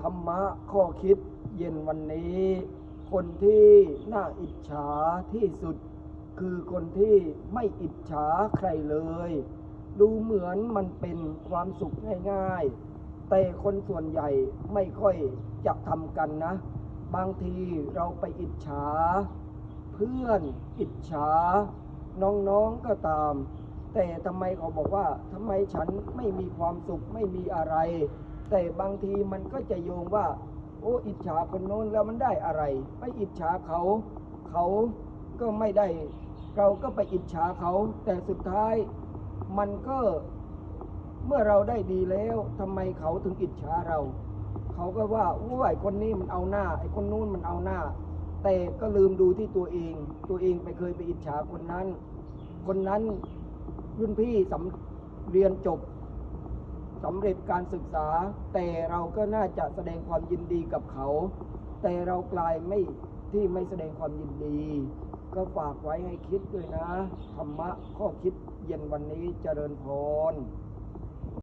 ธรรมะข้อคิดเย็นวันนี้ คนที่น่าอิจฉาที่สุด คือคนที่ไม่อิจฉาใครเลย ดูเหมือนมันเป็นความสุขง่ายๆ แต่คนส่วนใหญ่ไม่ค่อยจะทำกันนะ บางทีเราไปอิจฉา เพื่อนอิจฉา น้องๆก็ตาม แต่ทำไมเขาบอกว่าทำไมฉันไม่มีความสุขไม่มีอะไร แต่บางทีมันก็จะโยงว่า โอ้อิจฉาคนโน้นแล้วมันได้อะไร ไปอิจฉาเขาเขาก็ไม่ได้ เราก็ไปอิจฉาเขา แต่สุดท้ายมันก็เมื่อเราได้ดีแล้วทำไมเขาถึงอิจฉาเรา เขาก็ว่าโอ้ยคนนี้มันเอาหน้าไอ้คนนู้นมันเอาหน้า แต่ก็ลืมดูที่ตัวเอง ตัวเองไปเคยไปอิจฉาคนนั้น คนนั้นรุ่นพี่สำเรียนจบ สำเร็จการศึกษา แต่เราก็น่าจะแสดงความยินดีกับเขา แต่เรากลายไม่ที่ไม่แสดงความยินดี ก็ฝากไว้ให้คิดด้วยนะ ธรรมะข้อคิดเย็นวันนี้เจริญพร